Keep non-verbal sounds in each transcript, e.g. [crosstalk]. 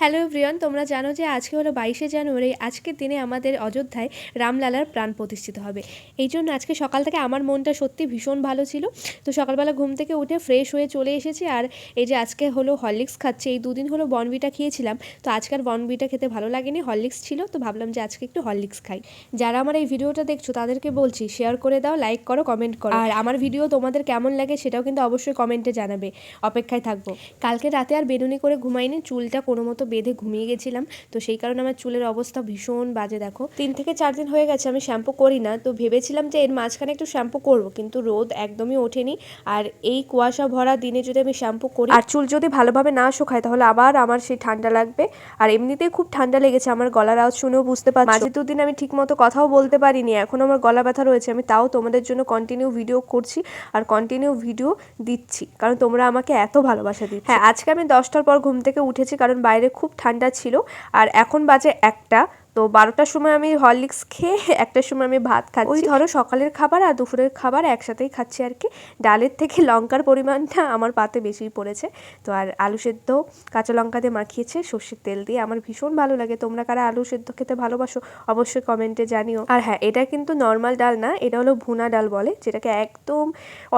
Hello everyone, তোমরা জানো যে আজকে হলো বাইশে জানুয়ারি, আজকের দিনে আমাদের অযোধ্যায় রামলালার প্রাণ প্রতিষ্ঠিত হবে। এই জন্য আজকে সকাল থেকে আমার মনটা সত্যি ভীষণ ভালো ছিল। তো সকালবেলা ঘুম থেকে উঠে ফ্রেশ হয়ে চলে এসেছি আর এই যে আজকে হলো হরলিক্স খাচ্ছে, এই দুদিন হলো বনবিটা খেয়েছিলাম। তো আজকাল বনবিটা খেতে ভালো লাগেনি, হরলিক্স ছিল, তো ভাবলাম যে আজকে একটু হরলিক্স খাই। যারা আমার এই ভিডিওটা দেখছ, তাদেরকে বলছি শেয়ার করে দাও লাইক করো কমেন্ট করো। আর আমার ভিডিও তোমাদের কেমন লাগে সেটাও কিন্তু অবশ্যই কমেন্টে জানাবে। অপেক্ষায় থাকব। কালকে রাতে আর বেনুনি করে ঘুমাইনি, চুলটা কোনো মতো বেঁধে ঘুমিয়ে গেছিলাম। তো সেই কারণে আমার চুলের অবস্থা ভীষণ বাজে, দেখো। তিন থেকে চার দিন হয়ে গেছে, আমি শ্যাম্পু করি না। তো ভেবেছিলাম যে এর মাঝখানে একটু শ্যাম্পু করব, কিন্তু রোদ একদমই ওঠেনি। আর এই কুয়াশা ভরা দিনে যদি আমি শ্যাম্পু করি আর চুল যদি ভালোভাবে না শুকায়, তাহলে আবার আমার সেই ঠান্ডা লাগবে। আর এমনিতেই খুব ঠান্ডা লেগেছে, আমার গলার আওয়াজ শুনেও বুঝতে পারছি। মাঝে দুদিন আমি ঠিক মতো কথাও বলতে পারিনি, এখন আমার গলা ব্যথা রয়েছে, আমি তাও তোমাদের জন্য কন্টিনিউ ভিডিও করছি আর কন্টিনিউ ভিডিও দিচ্ছি, কারণ তোমরা আমাকে এত ভালোবাসা দিচ্ছ। হ্যাঁ আজকে আমি দশটার পর ঘুম থেকে উঠেছি, কারণ বাইরে খুব ঠান্ডা ছিল। আর এখন বাজে একটা। তো বারোটার সময় আমি হরলিক্স খেয়ে [laughs] একটার সময় আমি ভাত খাচ্ছি। ওই ধরো সকালের খাবার আর দুপুরের খাবার একসাথেই খাচ্ছি আর কি। ডালের থেকে [laughs] লঙ্কার পরিমাণটা আমার পাতে বেশি পড়েছে। তো আর আলু সেদ্ধ কাঁচা লঙ্কা দিয়ে মাখিয়েছে, সর্ষের তেল দিয়ে। আমার ভীষণ ভালো লাগে। তোমরা কারা আলু সেদ্ধ খেতে ভালোবাসো অবশ্যই কমেন্টে জানিও। আর হ্যাঁ এটা কিন্তু নর্মাল ডাল না, এটা হলো ভুনা ডাল বলে, যেটাকে একদম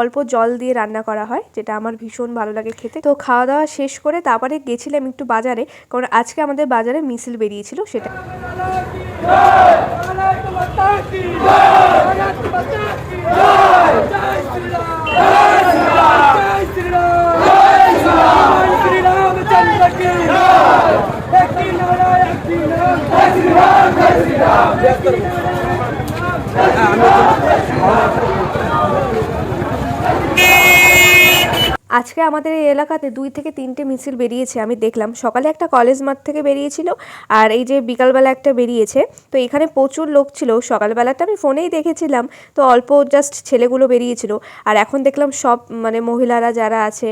অল্প জল দিয়ে রান্না করা হয়, যেটা আমার ভীষণ ভালো লাগে খেতে। তো খাওয়া দাওয়া শেষ করে তারপরে গেছিলাম একটু বাজারে, কারণ আজকে আমাদের বাজারে মিছিল বেরিয়েছিল সেটা। Yes, sir. আজকে আমাদের এই এলাকাতে দুই থেকে তিনটে মিছিল বেরিয়েছে, আমি দেখলাম। সকালে একটা কলেজ মাঠ থেকে বেরিয়েছিল আর এই যে বিকালবেলা একটা বেরিয়েছে, তো এখানে প্রচুর লোক ছিল। সকালবেলাটা আমি ফোনেই দেখেছিলাম, তো অল্প জাস্ট ছেলেগুলো বেরিয়েছিল। আর এখন দেখলাম সব মানে মহিলারা যারা আছে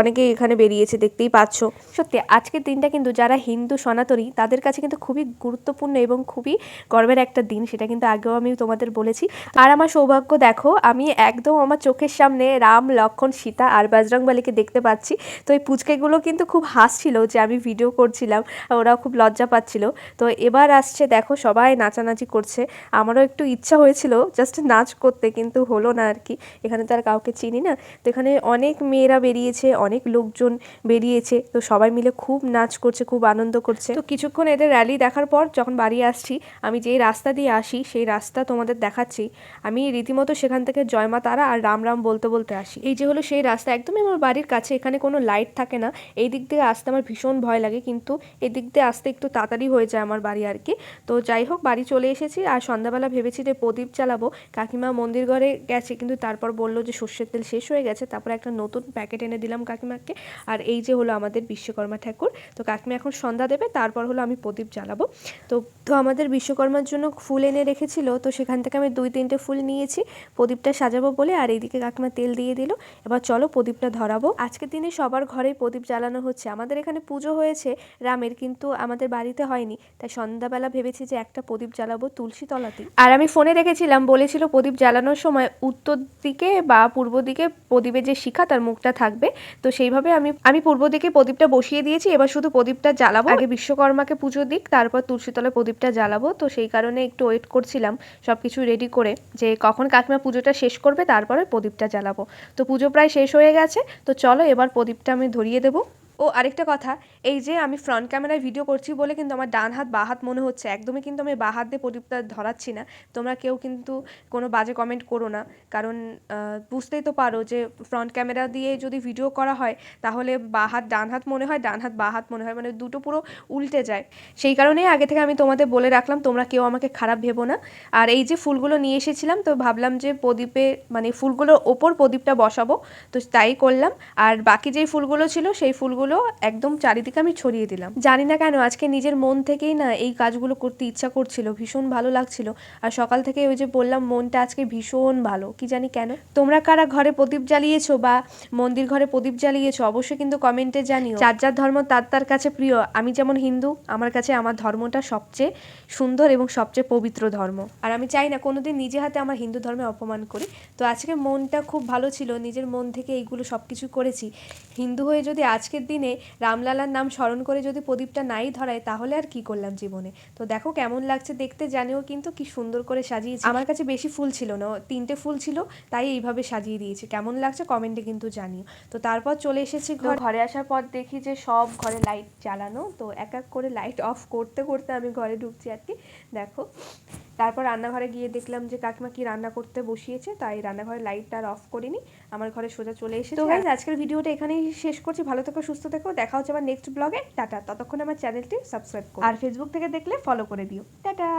অনেকেই এখানে বেরিয়েছে, দেখতেই পাচ্ছ। সত্যি, আজকের দিনটা কিন্তু যারা হিন্দু সনাতনী, তাদের কাছে কিন্তু খুবই গুরুত্বপূর্ণ এবং খুবই গর্বের একটা দিন, সেটা কিন্তু আগেও আমি তোমাদের বলেছি। আর আমার সৌভাগ্য দেখো, আমি একদম আমার চোখের সামনে রাম, লক্ষণ, সীতা, আর বজরংবলীকে দেখতে পাচ্ছি। তো এই পুচকেগুলো কিন্তু খুব হাসছিল যে আমি ভিডিও করছিলাম, ওরাও খুব লজ্জা পাচ্ছিল। তো এবার আসছে, দেখো সবাই নাচানাচি করছে। আমারও একটু ইচ্ছা হয়েছিল জাস্ট নাচ করতে, কিন্তু হলো না আর কি। এখানে তো আর কাউকে চিনি না। তো এখানে অনেক মেয়েরা বেরিয়েছে, অনেক লোকজন বেরিয়েছে। তো সবাই মিলে খুব নাচ করছে, খুব আনন্দ করছে। তো কিছুক্ষণ এদের র্যালি দেখার পর যখন বাড়ি আসছি, আমি যেই রাস্তা দিয়ে আসি, সেই রাস্তা তোমাদের দেখাচ্ছি। আমি রীতিমতো সেখান থেকে জয়মা তারা আর রাম রাম বলতে বলতে আসি। এই যে হলো সেই রাস্তা, একদমই আমার বাড়ির কাছে এখানে কোনো লাইট থাকে না। এই দিক দিয়ে আসতে আমার ভীষণ ভয় লাগে, কিন্তু এই দিক দিয়ে আসতে একটু তাড়াতাড়ি হয়ে যায় আমার বাড়ি আর কি। তো যাই হোক, বাড়ি চলে এসেছি আর সন্ধ্যাবেলা ভেবেছি যে প্রদীপ চালাবো কাকিমা মন্দির ঘরে গেছে, কিন্তু তারপর বলল যে সর্ষের তেল শেষ হয়ে গেছে, তারপর একটা নতুন প্যাকেট এনে দিলাম কাকিমাকে। আর এই যে হলো আমাদের বিশ্বকর্মা ঠাকুর। তো কাকিমা এখন সন্ধ্যা দেবে, তারপর হলো আমি প্রদীপ জ্বালাবো। তো তো আমাদের বিশ্বকর্মার জন্য ফুল এনে রেখেছিল, তো সেখান থেকে আমি দুই তিনটে ফুল নিয়েছি। প্রদীপটা সাজাবো বলে আর এইদিকে কাকিমা তেল দিয়ে দিল। এবার চলো প্রদীপটা ধরাবো। আজকের দিনে সবার ঘরে প্রদীপ জ্বালানো হচ্ছে। আমাদের এখানে পুজো হয়েছে রামের, কিন্তু আমাদের বাড়িতে হয়নি। তাই সন্ধ্যাবেলা ভেবেছি যে একটা প্রদীপ জ্বালাবো তুলসী তলাতে। আর আমি ফোনে দেখেছিলাম বলেছিল প্রদীপ জ্বালানোর সময় উত্তর দিকে বা পূর্ব দিকে প্রদীপের যে শিখা তার মুখটা থাকবে। তো সেইভাবে আমি আমি পূর্ব দিকে প্রদীপটা বসিয়ে দিয়েছি, এবার শুধু প্রদীপটা জ্বালাবো। আগে বিশ্বকর্মাকে পুজো দিক, তারপর তুলসীতলায় প্রদীপটা জ্বালাবো। তো সেই কারণে একটু ওয়েট করছিলাম সব কিছু রেডি করে যে কখন কাকিমা পুজোটা শেষ করবে, তারপরে প্রদীপটা জ্বালাবো। তো পুজো প্রায় শেষ হয়ে গেছে। তো চলো এবার প্রদীপটা আমি ধরিয়ে দেবো। ও আরেকটা কথা, এই যে আমি ফ্রন্ট ক্যামেরায় ভিডিও করছি বলে কিন্তু আমার ডান হাত, বা হাত মনে হচ্ছে, একদমই কিন্তু আমি বা হাত দিয়ে প্রদীপটা ধরাচ্ছি না। তোমরা কেউ কিন্তু কোনো বাজে কমেন্ট করো না, কারণ বুঝতেই তো পারো যে ফ্রন্ট ক্যামেরা দিয়ে যদি ভিডিও করা হয়, তাহলে বা হাত ডান হাত মনে হয়, ডান হাত বা হাত মনে হয় মানে দুটো পুরো উল্টে যায়। সেই কারণেই আগে থেকে আমি তোমাদের বলে রাখলাম, তোমরা কেউ আমাকে খারাপ ভেবো না। আর এই যে ফুলগুলো নিয়ে এসেছিলাম, তো ভাবলাম যে প্রদীপে মানে ফুলগুলোর ওপর প্রদীপটা বসাবো, তো তাই করলাম। আর বাকি যেই ফুলগুলো ছিল, সেই ফুলগুলো একদম চারিদিকে আমি ছড়িয়ে দিলাম। জানি না কেন আজকে নিজের মন থেকেই না এই কাজগুলো করতে ইচ্ছা করছিল, ভীষণ ভালো লাগছিল। আর সকাল থেকে ওই যে বললাম, মনটা আজকে ভীষণ ভালো। কি জানি কেন? তোমরা কারা ঘরে প্রদীপ জ্বালিয়েছো বা মন্দির ঘরে প্রদীপ জ্বালিয়েছো, অবশ্যই কিন্তু কমেন্টে জানিও। যার যার ধর্ম তার তার কাছে প্রিয়। আমি যেমন হিন্দু, আমার কাছে আমার ধর্মটা সবচেয়ে সুন্দর এবং সবচেয়ে পবিত্র ধর্ম। আর আমি চাই না কোনোদিন নিজে হাতে আমার হিন্দু ধর্মে অপমান করি। তো আজকে মনটা খুব ভালো ছিল, নিজের মন থেকে এইগুলো সব কিছু করেছি। হিন্দু হয়ে যদি আজকের দিন দিনে রামলালার নাম স্মরণ করে যদি প্রদীপটা নাই ধরায় তাহলে আর কি করলাম জীবনে? তো দেখো কেমন লাগছে দেখতে জানিও কিন্তু কি সুন্দর করে সাজিয়েছি। আমার কাছে বেশি ফুল ছিল না তিনটে ফুল ছিল তাই এইভাবে সাজিয়ে দিয়েছি। কেমন লাগছে কমেন্টে কিন্তু জানিও। তো তারপর চলে এসেছি ঘর ঘরে আসার পর দেখি যে সব ঘরে লাইট জ্বালানো তো এক এক করে লাইট অফ করতে করতে আমি ঘরে ঢুকছি আর কি। দেখো তারপর রান্নাঘরে গিয়ে দেখলাম যে কাকিমা কি রান্না করতে বসিয়েছে তাই রান্নাঘরে লাইটটা আর অফ করিনি। আমার ঘরে সোজা চলে এসেছে। তো গাইজ আজকের ভিডিওটা এখানেই শেষ করছি। ভালো থেকো সুস্থ থেকো। দেখা হচ্ছে আমার নেক্সট ব্লগে টাটা। ততক্ষণ আমার চ্যানেলটি সাবস্ক্রাইব করো। আর ফেসবুক থেকে দেখলে ফলো করে দিও। টাটা!